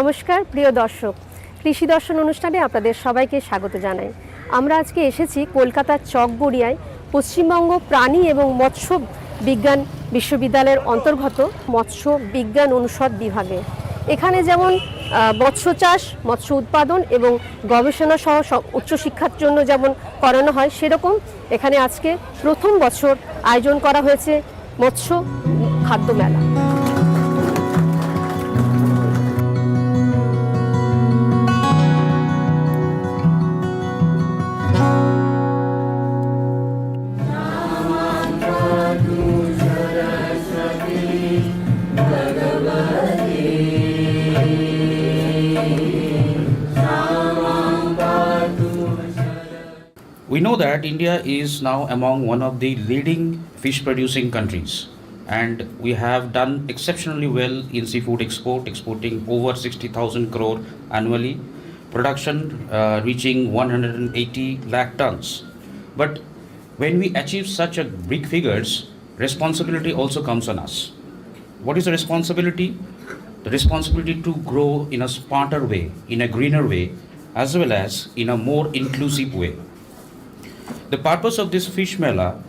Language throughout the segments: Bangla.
নমস্কার, প্রিয় দর্শক। কৃষি দর্শন অনুষ্ঠানে আপনাদের সবাইকে স্বাগত জানাই। আমরা আজকে এসেছি কলকাতার চকগড়িয়ায় পশ্চিমবঙ্গ প্রাণী এবং মৎস্য বিজ্ঞান বিশ্ববিদ্যালয়ের অন্তর্গত মৎস্য বিজ্ঞান অনুষদ বিভাগে। এখানে যেমন মৎস্য চাষ, মৎস্য উৎপাদন এবং গবেষণা সহ উচ্চশিক্ষার জন্য যেমন করানো হয়, সেরকম এখানে আজকে প্রথম বছর আয়োজন করা হয়েছে মৎস্য খাদ্য মেলা। Know that India is now among one of the leading fish producing countries. And we have done exceptionally well in seafood export exporting over 60000 crore annually production uh, reaching 180 lakh tons. But when we achieve such a big figures responsibility also comes on us. What is the responsibility? The responsibility to grow in a smarter way in a greener way as well as in a more inclusive way the purpose of this fish mela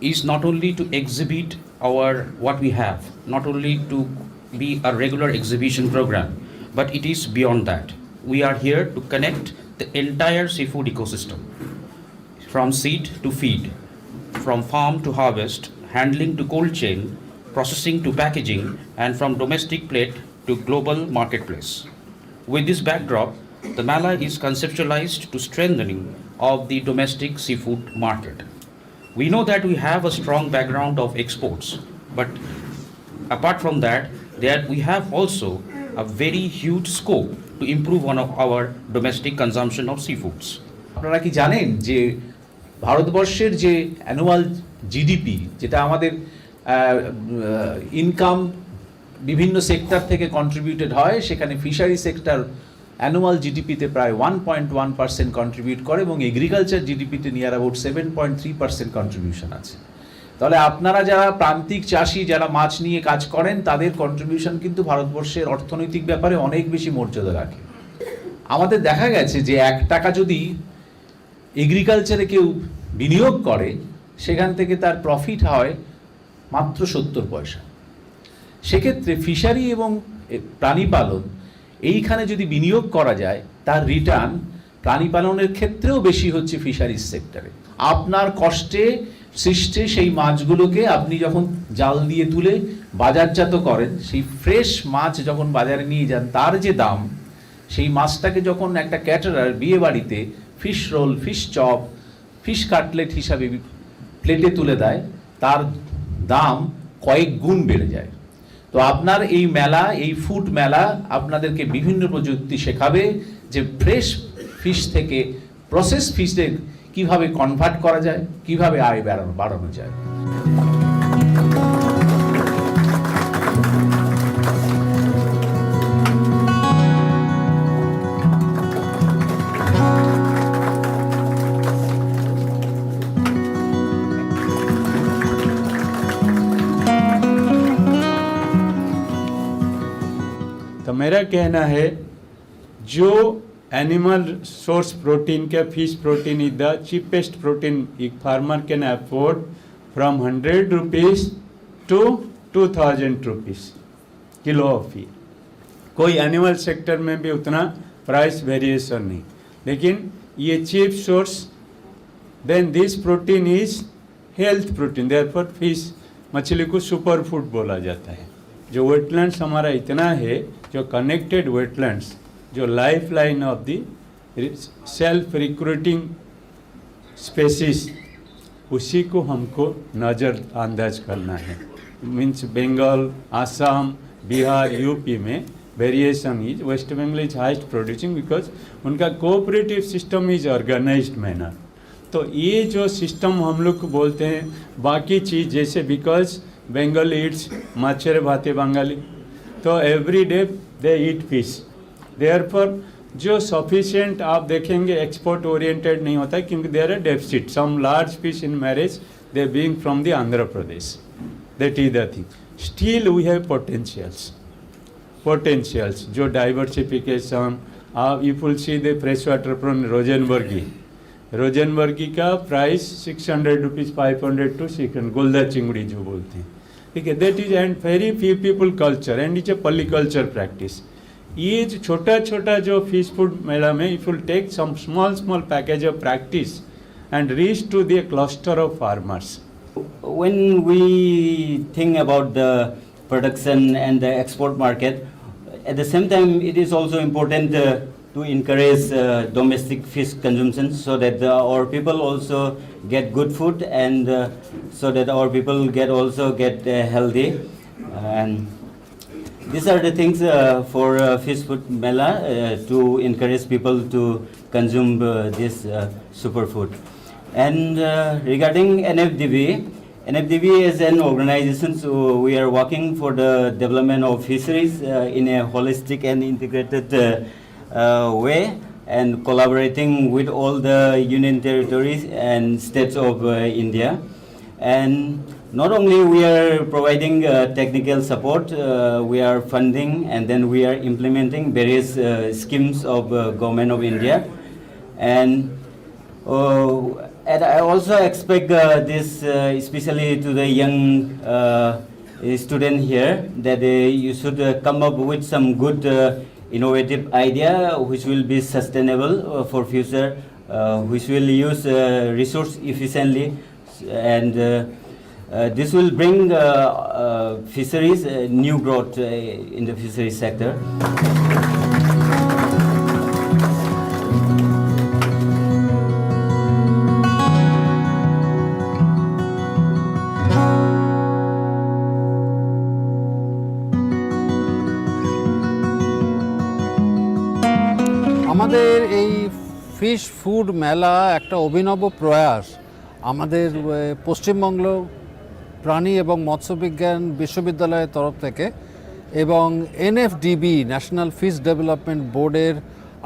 is not only to exhibit our what we have, not only to be a regular exhibition program, but it is beyond that. We are here to connect the entire seafood ecosystem from seed to feed, from farm to harvest, handling to cold chain, processing to packaging, and from domestic plate to global marketplace. With this backdrop, the Mala is conceptualized to strengthening of the domestic seafood market. We know that we have a strong background of exports, but apart from that, there we have also a very huge scope to improve one of our domestic consumption of seafoods. আপনারা কি জানেন যে ভারতবর্ষের যে অ্যানুয়াল জিডিপি যেটা আমাদের ইনকাম বিভিন্ন সেক্টর থেকে কন্ট্রিবিউটেড হয় সেখানে ফিশারি সেক্টর অ্যানুয়াল জিডিপিতে প্রায় one point one percent contribute করে এবং agriculture জিডিপিতে near about seven point three percent contribution আছে। তাহলে আপনারা যারা প্রান্তিক চাষি যারা মাছ নিয়ে কাজ করেন তাদের কন্ট্রিবিউশন কিন্তু ভারতবর্ষের অর্থনৈতিক ব্যাপারে অনেক বেশি মর্যাদা রাখে। আমাদের দেখা গেছে যে এক টাকা যদি এগ্রিকালচারে কেউ বিনিয়োগ করে সেখান থেকে তার প্রফিট হয় মাত্র সত্তর পয়সা। সেক্ষেত্রে ফিশারি এবং এ, প্রাণী পালন এইখানে যদি বিনিয়োগ করা যায়, তার রিটার্ন প্রাণী পালনের ক্ষেত্রেও বেশি হচ্ছে ফিশারিজ সেক্টরে আপনার কষ্টে সৃষ্টে সেই মাছগুলোকে আপনি যখন জাল দিয়ে তুলে বাজারজাত করেন, সেই ফ্রেশ মাছ যখন বাজারে নিয়ে যান, তার যে দাম, সেই মাছটাকে যখন একটা ক্যাটারার বিয়ে বাড়িতে fish roll fish chop fish cutlet হিসাবে প্লেটে তুলে দেয়, তার দাম কয়েক গুণ বেড়ে যায়। তো আপনার এই মেলা, এই ফুড মেলা আপনাদেরকে বিভিন্ন প্রযুক্তি শেখাবে যে ফ্রেশ ফিশ থেকে প্রসেস ফিশে কীভাবে কনভার্ট করা যায়, কীভাবে আয় বাড়ানো বাড়ানো যায়। कहना है, जो एनिमल सोर्स प्रोटीन के fish protein is the cheapest protein एक farmer can afford from hundred rupees to two thousand rupees kilo of fee कोई एनिमल सेक्टर में भी उतना प्राइस वेरिएशन नहीं। लेकिन ये cheap source then this protein is health protein therefore fish मछली को सुपर फ़ूड बोला जाता है। जो वेटलैंड्स हमारा इतना है, जो कनेक्टेड वेटलैंड्स जो life line of the self recruiting species उसी को हमको नज़रअंदाज करना है। मीन्स बंगाल, आसाम, बिहार यूपी में variation is West Bengal is highest producing because उनका cooperative system is organised manner तो ये जो सिस्टम हम लोग बोलते हैं, बाकी चीज़ जैसे बिकॉज़ ईट्स माछरे भाते बंगाली तो every day they eat fish therefore जो सफिशियंट आप देखेंगे एक्सपोर्ट ओरिएंटेड नहीं होता है क्योंकि there are deficit some large fish in marriage they being from the Andhra Pradesh that is the thing still we have potentials potentials जो diversification. Uh, if you'll see the freshwater prawn Rosenbergi, Rosenbergi का price six hundred rupees five hundred to six गोल्दा चिंगड़ी जो बोलते हैं. ठीक है that is and very few people culture and it's a polyculture practice ये जो छोटा छोटा जो फिश फूड मेला में if will take some small small package of practice and reach to the cluster of farmers when we think about the production and the export market, at the same time, it is also important uh, to encourage uh, domestic fish consumption so that uh, our people also get good food and uh, so that our people get also get uh, healthy. And these are the things uh, for uh, fish food mela uh, to encourage people to consume this superfood. And regarding NFDB, NFDB is an organization, so we are working for the development of fisheries in a holistic and integrated way and collaborating with all the union territories and states of uh, India. And not only we are providing uh, technical support, uh, we are funding and then we are implementing various uh, schemes of uh, government of India. And uh, and I also expect uh, this, uh, especially to the young uh, student here, that uh, you should uh, come up with some good uh, innovative idea which will be sustainable uh, for future, uh, which will use uh, resource efficiently, and this will bring fisheries new growth in the fisheries sector. Fish food মেলা একটা অভিনব প্রয়াস। আমাদের পশ্চিমবঙ্গ প্রাণী এবং মৎস্যবিজ্ঞান বিশ্ববিদ্যালয়ের তরফ থেকে এবং এনএফডিবি, ন্যাশনাল ফিশ ডেভেলপমেন্ট বোর্ডের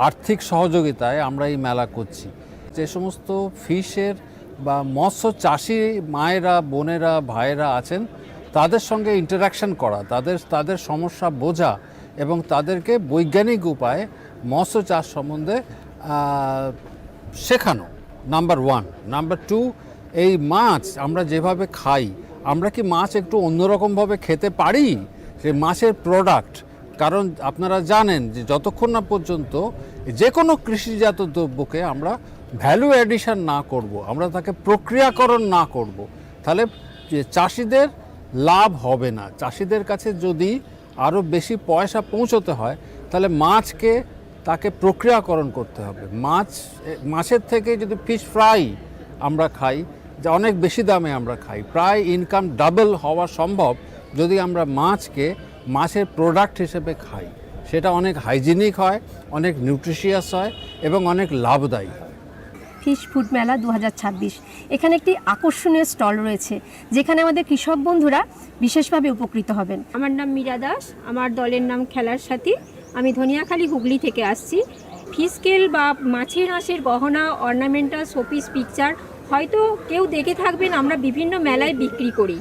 আর্থিক সহযোগিতায় আমরা এই মেলা করছি। যে সমস্ত ফিশের বা মৎস্য চাষি মায়েরা, বোনেরা, ভাইয়েরা আছেন, তাদের সঙ্গে ইন্টারাকশন করা, তাদের তাদের সমস্যা বোঝা এবং তাদেরকে বৈজ্ঞানিক উপায়ে মৎস্য চাষ সম্বন্ধে শেখানো নাম্বার ওয়ান নাম্বার টু এই মাছ আমরা যেভাবে খাই, আমরা কি মাছ একটু অন্যরকমভাবে খেতে পারি? যে মাছের প্রোডাক্ট কারণ আপনারা জানেন যে যতক্ষণ না পর্যন্ত যে কোনো কৃষিজাত দ্রব্যকে আমরা ভ্যালু অ্যাডিশন না করব, আমরা তাকে প্রক্রিয়াকরণ না করব, তাহলে চাষিদের লাভ হবে না। চাষিদের কাছে যদি আরও বেশি পয়সা পৌঁছতে হয়, তাহলে মাছকে তাকে প্রক্রিয়াকরণ করতে হবে। মাছ মাছের থেকে যদি ফিশ ফ্রাই আমরা খাই যা অনেক বেশি দামে আমরা খাই প্রায় ইনকাম ডাবল হওয়া সম্ভব যদি আমরা মাছকে মাছের প্রোডাক্ট হিসেবে খাই। সেটা অনেক হাইজিনিক হয় অনেক নিউট্রিশিয়াস হয় এবং অনেক লাভদায়ী হয়। ফিশ ফুড মেলা দু হাজার ছাব্বিশ। এখানে একটি আকর্ষণীয় স্টল রয়েছে যেখানে আমাদের কৃষক বন্ধুরা বিশেষভাবে উপকৃত হবেন। আমার নাম মীরা দাস আমার দলের নাম খেলার সাথী। আমি ধনিয়াখালী হুগলি থেকে আসছি। ফিসকেল বা মাছের আঁশের গহনা অর্নামেন্টাল শোপিস পিকচার হয়তো কেউ দেখে থাকবেন, আমরা বিভিন্ন মেলায় বিক্রি করি।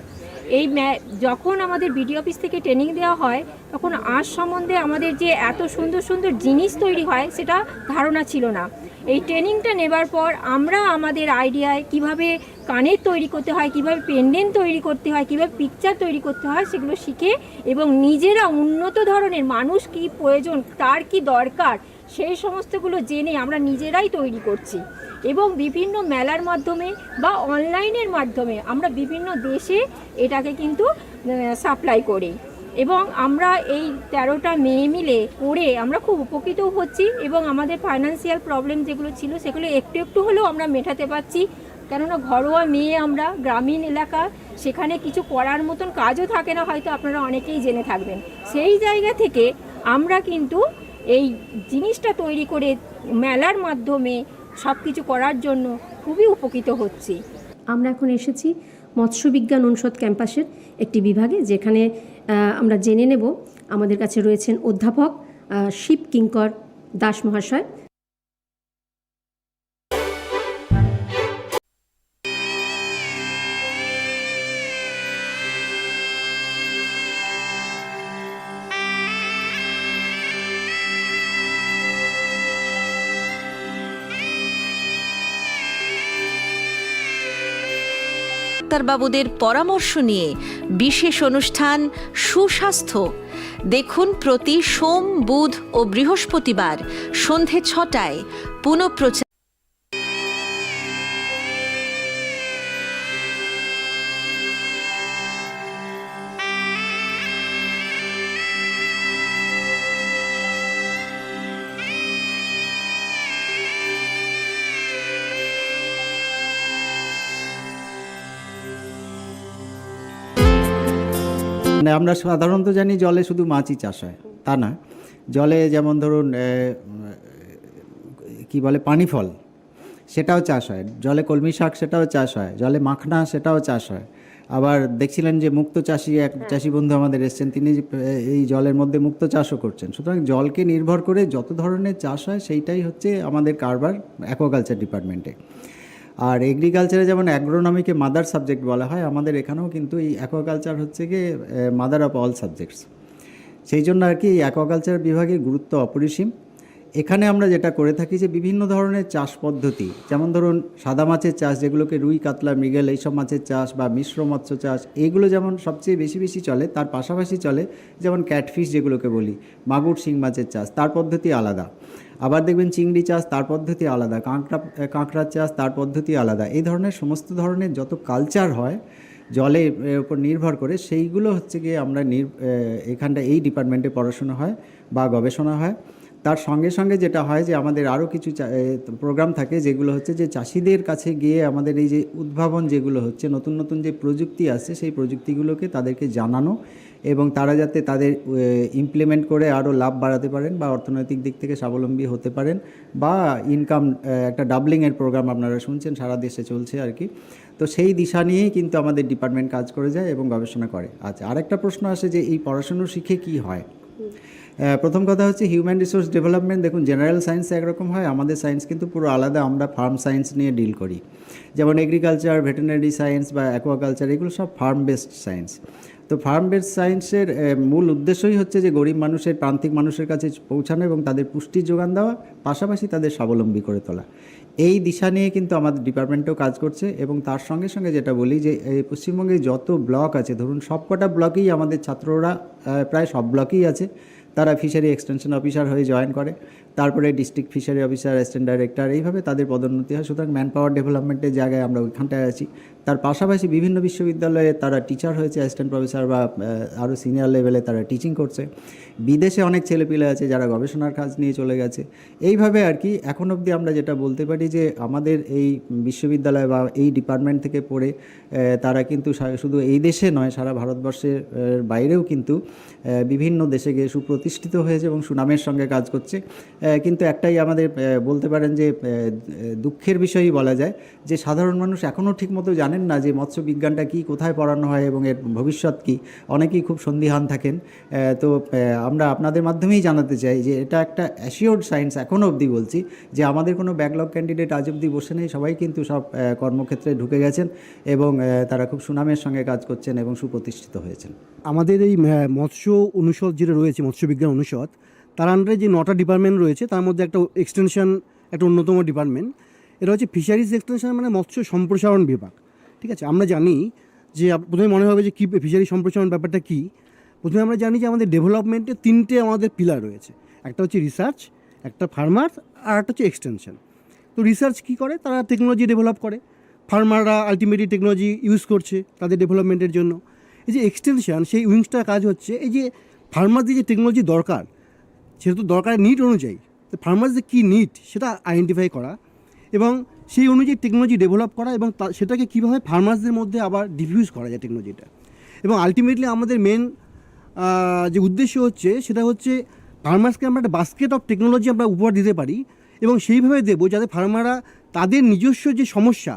এই যখন আমাদের বিডি অফিস থেকে ট্রেনিং দেওয়া হয়, তখন আঁশ সম্বন্ধে আমাদের যে এত সুন্দর সুন্দর জিনিস তৈরি হয়, সেটা ধারণা ছিল না। এই ট্রেনিংটা নেবার পর আমরা আমাদের আইডিয়ায় কীভাবে কানের তৈরি করতে হয়, কীভাবে পেন্ডেন্ট তৈরি করতে হয়, কীভাবে পিকচার তৈরি করতে হয়, সেগুলো শিখে এবং নিজেরা উন্নত ধরনের মানুষ কি প্রয়োজন, তার কি দরকার সেই সমস্তগুলো জেনে আমরা নিজেরাই তৈরি করছি। এবং বিভিন্ন মেলার মাধ্যমে বা অনলাইনের মাধ্যমে আমরা বিভিন্ন দেশে এটাকে কিন্তু সাপ্লাই করি। এবং আমরা এই তেরোটা মেয়ে মিলে করে আমরা খুব উপকৃতও হচ্ছি এবং আমাদের ফাইন্যান্সিয়াল প্রবলেম যেগুলো ছিল সেগুলো একটু একটু হলেও আমরা মেটাতে পারছি। কেননা ঘরোয়া মেয়ে আমরা, গ্রামীণ এলাকা, সেখানে কিছু করার মতন কাজও থাকে না, হয়তো আপনারা অনেকেই জেনে থাকবেন। সেই জায়গা থেকে আমরা কিন্তু এই জিনিসটা তৈরি করে মেলার মাধ্যমে সব কিছু করার জন্য খুবই উপকৃত হচ্ছে। আমরা এখন এসেছি মৎস্য বিজ্ঞান অনুষদ ক্যাম্পাসের একটি বিভাগে যেখানে আমরা জেনে নেব আমাদের কাছে রয়েছেন অধ্যাপক শিব কিঙ্কর দাস মহাশয়। ডাক্তারবাবুদের পরামর্শ নিয়ে বিশেষ অনুষ্ঠান সুস্বাস্থ্য। দেখুন প্রতি সোম, বুধ ও বৃহস্পতিবার সন্ধে ছটায় পুনঃপ্রচার মানে আমরা সাধারণত জানি জলে শুধু মাছই চাষ হয় তা না? জলে যেমন ধরুন কি বলে পানি ফল সেটাও চাষ হয়। জলে কলমি শাক সেটাও চাষ হয়। জলে মাখনা সেটাও চাষ হয়। আবার দেখছিলেন যে মুক্ত চাষি এক চাষি বন্ধু আমাদের এসছেন তিনি এই জলের মধ্যে মুক্ত চাষও করছেন। সুতরাং জলকে নির্ভর করে যত ধরনের চাষ হয় সেইটাই হচ্ছে আমাদের কারবার অ্যাকোয়াকালচার ডিপার্টমেন্টে। আর এগ্রিকালচারে যেমন অ্যাগ্রোনমিকে মাদার সাবজেক্ট বলা হয়, আমাদের এখানেও কিন্তু এই অ্যাকোয়াকালচার হচ্ছে গিয়ে মাদার অফ অল সাবজেক্টস সেই জন্য আর কি অ্যাকোয়াকালচার বিভাগের গুরুত্ব অপরিসীম। এখানে আমরা যেটা করে থাকি যে বিভিন্ন ধরনের চাষ পদ্ধতি, যেমন ধরুন সাদা মাছের চাষ, যেগুলোকে রুই, কাতলা, মৃগেল, এইসব মাছের চাষ বা মিশ্র মৎস্য চাষ এইগুলো যেমন সবচেয়ে বেশি বেশি চলে, তার পাশাপাশি চলে যেমন ক্যাটফিশ যেগুলোকে বলি, মাগুর, শিং মাছের চাষ, তার পদ্ধতি আলাদা। আবার দেখবেন চিংড়ি চাষ, তার পদ্ধতি আলাদা, কাঁকড়া, কাঁকড়ার চাষ, তার পদ্ধতি আলাদা। এই ধরনের সমস্ত ধরনের যত কালচার হয় এর উপর নির্ভর করে, সেইগুলো হচ্ছে গিয়ে আমরা নির এখানটা এই ডিপার্টমেন্টে পড়াশোনা হয় বা গবেষণা হয়। তার সঙ্গে সঙ্গে যেটা হয় যে আমাদের আরও কিছু প্রোগ্রাম থাকে যেগুলো হচ্ছে যে চাষিদের কাছে গিয়ে আমাদের এই যে উদ্ভাবন যেগুলো হচ্ছে, নতুন নতুন যে প্রযুক্তি আসছে সেই প্রযুক্তিগুলোকে তাদেরকে জানানো এবং তারা যাতে তাদের ইমপ্লিমেন্ট করে আরও লাভ বাড়াতে পারেন বা অর্থনৈতিক দিক থেকে স্বাবলম্বী হতে পারেন বা ইনকাম একটা ডাবলিংয়ের প্রোগ্রাম আপনারা শুনছেন, সারা দেশে চলছে আর কি। তো সেই দিশা নিয়েই কিন্তু আমাদের ডিপার্টমেন্ট কাজ করে যায় এবং গবেষণা করে। আচ্ছা আরেকটা প্রশ্ন আসে যে এই পড়াশুনো শিখে কি হয়? প্রথম কথা হচ্ছে হিউম্যান রিসোর্স ডেভেলপমেন্ট দেখুন জেনারেল সায়েন্স একরকম হয়, আমাদের সায়েন্স কিন্তু পুরো আলাদা, আমরা ফার্ম সায়েন্স নিয়ে ডিল করি। যেমন এগ্রিকালচার ভেটেরিনারি সায়েন্স বা অ্যাকোয়াকালচার এগুলো সব ফার্ম বেসড সায়েন্স তো ফার্ম বেসড সায়েন্সের মূল উদ্দেশ্যই হচ্ছে যে গরিব মানুষের, প্রান্তিক মানুষের কাছে পৌঁছানো এবং তাদের পুষ্টির যোগান দেওয়া, পাশাপাশি তাদের স্বাবলম্বী করে তোলা। এই দিশা নিয়ে কিন্তু আমাদের ডিপার্টমেন্টও কাজ করছে এবং তার সঙ্গে সঙ্গে যেটা বলি যে, এই পশ্চিমবঙ্গে যত ব্লক আছে, ধরুন সবকটা ব্লকেই আমাদের ছাত্ররা প্রায় সব ব্লকেই আছে তারা ফিশারি এক্সটেনশন অফিসার হয়ে জয়েন করে। তারপরে district fishery officer, assistant director, এইভাবে তাদের পদোন্নতি হয়। সুতরাং ম্যান পাওয়ার ডেভেলপমেন্টের জায়গায় আমরা ওইখানটায় আছি। তার পাশাপাশি বিভিন্ন বিশ্ববিদ্যালয়ে তারা টিচার হয়েছে, অ্যাসিস্ট্যান্ট প্রফেসর বা আরও সিনিয়র লেভেলে তারা টিচিং করছে। বিদেশে অনেক ছেলেপিলে আছে যারা গবেষণার কাজ নিয়ে চলে গেছে। এইভাবে আর কি এখন অবধি আমরা যেটা বলতে পারি যে আমাদের এই বিশ্ববিদ্যালয় বা এই ডিপার্টমেন্ট থেকে পড়ে তারা কিন্তু শুধু এই দেশে নয়, সারা ভারতবর্ষের বাইরেও কিন্তু বিভিন্ন দেশে গিয়ে সুপ্রতিষ্ঠিত হয়েছে এবং সুনামের সঙ্গে কাজ করছে। কিন্তু একটাই আমাদের বলতে পারেন যে দুঃখের বিষয়ই বলা যায় যে সাধারণ মানুষ এখনও ঠিকমতো জানেন না যে মৎস্য বিজ্ঞানটা কী, কোথায় পড়ানো হয় এবং এর ভবিষ্যৎ কী। অনেকেই খুব সন্দিহান থাকেন। তো আমরা আপনাদের মাধ্যমেই জানাতে চাই যে এটা একটা অ্যাসিওর্ড সায়েন্স এখনও অবধি বলছি যে আমাদের কোনো ব্যাকলগ ক্যান্ডিডেট আজ অবধি বসে নেই। সবাই কিন্তু সব কর্মক্ষেত্রে ঢুকে গেছেন এবং তারা খুব সুনামের সঙ্গে কাজ করছেন এবং সুপ্রতিষ্ঠিত হয়েছেন। আমাদের এই মৎস্য অনুষদ যেটা রয়েছে, মৎস্য বিজ্ঞান অনুষদ, তার আন্ডারে যে নটা ডিপার্টমেন্ট রয়েছে, তার মধ্যে একটা এক্সটেনশন একটা অন্যতম ডিপার্টমেন্ট এটা হচ্ছে ফিশারিজ এক্সটেনশন মানে মৎস্য সম্প্রসারণ বিভাগ। ঠিক আছে? আমরা জানি যে প্রথমে মনে হবে যে কী ফিশারি সম্প্রসারণ ব্যাপারটা কী। প্রথমে আমরা জানি যে আমাদের ডেভেলপমেন্টে তিনটে আমাদের পিলার রয়েছে। একটা হচ্ছে রিসার্চ একটা ফার্মার আর একটা হচ্ছে এক্সটেনশন তো রিসার্চ কী করে? তারা টেকনোলজি ডেভেলপ করে। ফার্মাররা আলটিমেটলি টেকনোলজি ইউজ করছে তাদের ডেভেলপমেন্টের জন্য। এই যে এক্সটেনশন সেই উইংসটার কাজ হচ্ছে, এই যে ফার্মারদের যে টেকনোলজি দরকার, সেটা তো দরকার নিড অনুযায়ী, তো ফার্মারদের কী নিড সেটা আইডেন্টিফাই করা এবং সেই অনুযায়ী টেকনোলজি ডেভেলপ করা এবং সেটাকে কীভাবে ফার্মার্সদের মধ্যে আবার ডিফিউজ করা যায় টেকনোলজিটা এবং আলটিমেটলি আমাদের মেন যে উদ্দেশ্য হচ্ছে, সেটা হচ্ছে ফার্মার্সকে আমরা একটা বাস্কেট অফ টেকনোলজি আমরা উপহার দিতে পারি এবং সেইভাবে দেবো যাতে ফার্মাররা তাদের নিজস্ব যে সমস্যা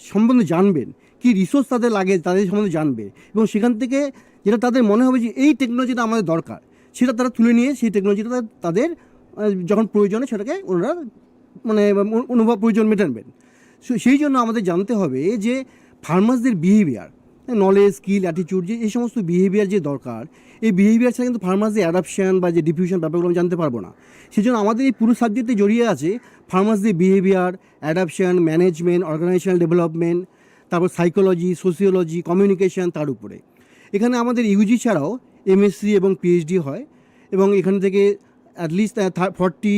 সম্বন্ধে জানবেন, কী রিসোর্স তাদের লাগে, তাদের সম্বন্ধে জানবে এবং সেখান থেকে যেটা তাদের মনে হবে যে এই টেকনোলজিটা আমাদের দরকার, সেটা তারা তুলে নিয়ে সেই টেকনোলজিটা তাদের যখন প্রয়োজনে সেটাকে ওনারা মানে অনুভব, প্রয়োজন মেটানবেন সেই জন্য আমাদের জানতে হবে যে ফার্মার্সদের বিহেভিয়ার নলেজ স্কিল অ্যাটিটিউড যে এই সমস্ত বিহেভিয়ার যে দরকার, এই বিহেভিয়ার ছাড়া কিন্তু ফার্মার্সদের অ্যাডাপশন বা যে ডিফিউশন ব্যাপারগুলো আমি জানতে পারব না। সেই জন্য আমাদের এই পুরো সাবজেক্টে জড়িয়ে আছে ফার্মার্সদের behaviour adoption management organisational development তারপর সাইকোলজি সোসিওলজি কমিউনিকেশন তার উপরে। এখানে আমাদের ইউজি ছাড়াও এমএসসি এবং পিএইচডি হয় এবং এখান থেকে at least forty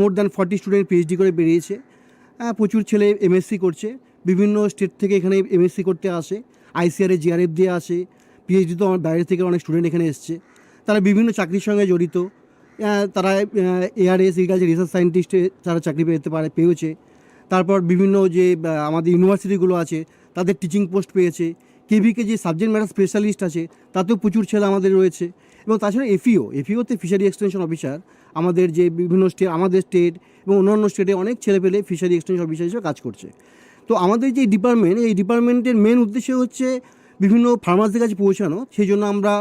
more than forty student PhD করে বেরিয়েছে। প্রচুর ছেলে এমএসসি করছে। বিভিন্ন স্টেট থেকে এখানে এমএসসি করতে আসে। আইসিআরএ জিআরএফ দিয়ে আসে পিএইচডি তো আমার বাইরে থেকে অনেক স্টুডেন্ট এখানে এসছে। তারা বিভিন্ন চাকরির সঙ্গে জড়িত। তারা এআরএস এগ্রিকালচার রিসার্চ সায়েন্টিস্টে তারা চাকরি পেতে পারে পেয়েছে তারপর বিভিন্ন যে আমাদের ইউনিভার্সিটিগুলো আছে, তাদের টিচিং পোস্ট পেয়েছে। কেভিকে যে সাবজেক্ট ম্যাটার স্পেশালিস্ট আছে, তাতেও প্রচুর ছেলে আমাদের রয়েছে। এবং তাছাড়া এফিও এফিওতে ফিশারি এক্সটেনশন অফিসার আমাদের যে বিভিন্ন স্টেট আমাদের স্টেট এবং অন্যান্য স্টেটে অনেক ছেলে পেলে ফিশারি এক্সটেনশন অফিসার হিসেবে কাজ করছে। তো আমাদের যে ডিপার্টমেন্ট এই ডিপার্টমেন্টের মেন উদ্দেশ্য হচ্ছে বিভিন্ন ফার্মারদের কাছে পৌঁছানো। সেই জন্য আমরা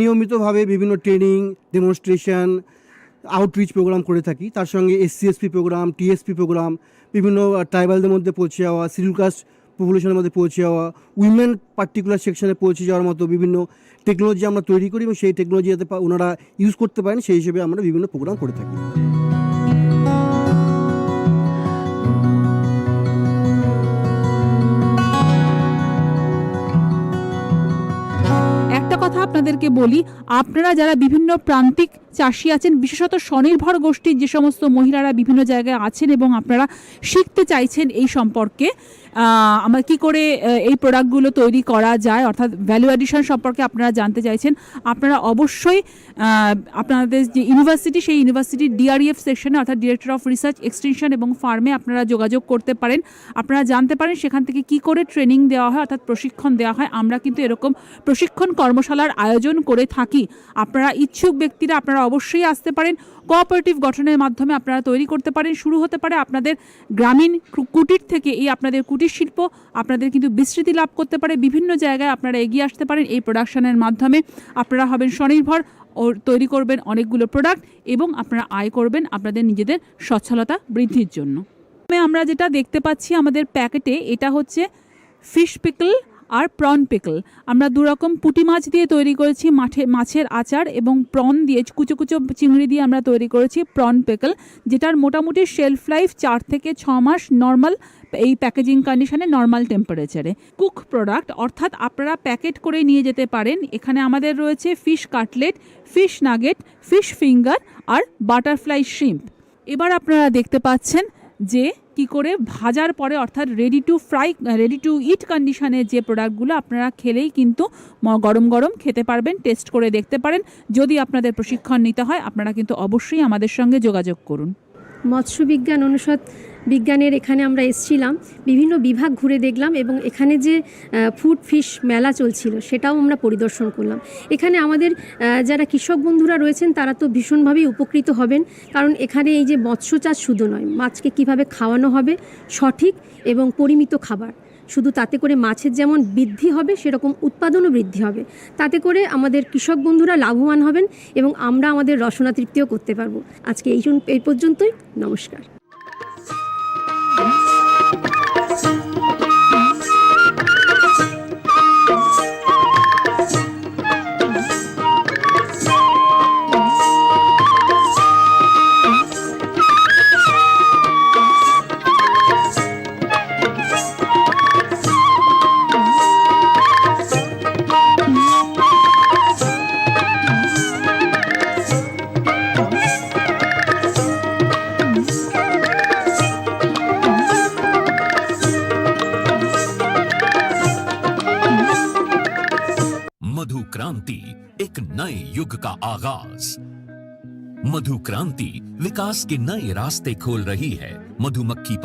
নিয়মিতভাবে বিভিন্ন ট্রেনিং ডেমনস্ট্রেশন আউটরিচ প্রোগ্রাম করে থাকি। তার সঙ্গে এসসিএসপি প্রোগ্রাম টিএসপি প্রোগ্রাম বিভিন্ন ট্রাইবালদের মধ্যে পৌঁছে যাওয়া শিডিউল কাস্ট পপুলেশনের মধ্যে পৌঁছে যাওয়া উইমেন পার্টিকুলার সেকশনে পৌঁছে যাওয়ার মতো বিভিন্ন টেকনোলজি আমরা তৈরি করি এবং সেই টেকনোলজি যাতে ওনারা ইউজ করতে পারেন, সেই হিসেবে আমরা বিভিন্ন প্রোগ্রাম করে থাকি। আপনাদেরকে বলি, আপনারা যারা বিভিন্ন প্রান্তিক চাষি আছেন, বিশেষত স্বনির্ভর গোষ্ঠীর যে সমস্ত মহিলারা বিভিন্ন জায়গায় আছেন এবং আপনারা শিখতে চাইছেন এই সম্পর্কে আমার কি করে এই প্রোডাক্টগুলো তৈরি করা যায়? অর্থাৎ ভ্যালু অ্যাডিশন সম্পর্কে আপনারা জানতে চাইছেন। আপনারা অবশ্যই আপনাদের যে ইউনিভার্সিটি সেই ইউনিভার্সিটির ডিআরএফ সেকশনে অর্থাৎ ডিরেক্টর অফ রিসার্চ এক্সটেনশন এবং ফার্মে আপনারা যোগাযোগ করতে পারেন। আপনারা জানতে পারেন সেখান থেকে কি করে ট্রেনিং দেওয়া হয়, অর্থাৎ প্রশিক্ষণ দেওয়া হয়। আমরা কিন্তু এরকম প্রশিক্ষণ কর্মশালার আয়োজন করে থাকি। আপনারা ইচ্ছুক ব্যক্তিরা আপনারা অবশ্যই আসতে পারেন। কোঅপারেটিভ গঠনের মাধ্যমে আপনারা তৈরি করতে পারেন। শুরু হতে পারে আপনাদের গ্রামীণ কুটির থেকে। এই আপনাদের কুটির শিল্প আপনাদের কিন্তু বিস্তৃতি লাভ করতে পারে। বিভিন্ন জায়গায় আপনারা এগিয়ে আসতে পারেন এই প্রোডাকশনের মাধ্যমে। আপনারা হবেন স্বনির্ভর ও তৈরি করবেন অনেকগুলো প্রোডাক্ট এবং আপনারা আয় করবেন আপনাদের নিজেদের সচ্ছলতা বৃদ্ধির জন্য। আমরা যেটা দেখতে পাচ্ছি আমাদের প্যাকেটে, এটা হচ্ছে ফিশ পিকল আর প্রন পিকল। আমরা দু রকম পুঁটি মাছ দিয়ে তৈরি করেছি, মাঠে, মাছের আচার এবং প্রন দিয়ে কুচো কুচো চিংড়ি দিয়ে আমরা তৈরি করেছি প্রন পিকল, যেটার মোটামুটি শেলফ লাইফ চার থেকে ছ মাস নর্মাল, এই প্যাকেজিং কন্ডিশনে নর্মাল টেম্পারেচারে। কুক প্রোডাক্ট, অর্থাৎ আপনারা প্যাকেট করে নিয়ে যেতে পারেন। এখানে আমাদের রয়েছে fish cutlet, fish nugget, fish finger আর বাটারফ্লাই শ্রিম্প এবার আপনারা দেখতে পাচ্ছেন যে কি করে ভাজার পরে অর্থাৎ ready to fry ready to eat কন্ডিশনে যে প্রোডাক্টগুলো আপনারা খেলেই কিন্তু গরম গরম খেতে পারবেন টেস্ট করে দেখতে পারেন। যদি আপনাদের প্রশিক্ষণ নিতে হয়, আপনারা কিন্তু অবশ্যই আমাদের সঙ্গে যোগাযোগ করুন। মৎস্য বিজ্ঞান অনুষদ বিজ্ঞানের এখানে আমরা এসছিলাম। বিভিন্ন বিভাগ ঘুরে দেখলাম এবং এখানে যে ফুড, ফিশ মেলা চলছিল সেটাও আমরা পরিদর্শন করলাম। এখানে আমাদের যারা কৃষক বন্ধুরা রয়েছেন তারা তো ভীষণভাবেই উপকৃত হবেন। কারণ এখানে এই যে মৎস্য চাষ শুধু নয়, মাছকে কীভাবে খাওয়ানো হবে সঠিক এবং পরিমিত খাবার। শুধু তাতে করে মাছের যেমন বৃদ্ধি হবে, সেরকম উৎপাদনও বৃদ্ধি হবে। তাতে করে আমাদের কৃষক বন্ধুরা লাভবান হবেন এবং আমরা আমাদের রসনা তৃপ্তিও করতে পারব। আজকে এই এই পর্যন্তই, নমস্কার। मधु क्रांति विकास के नए रास्ते खोल रही है मधुमक्खी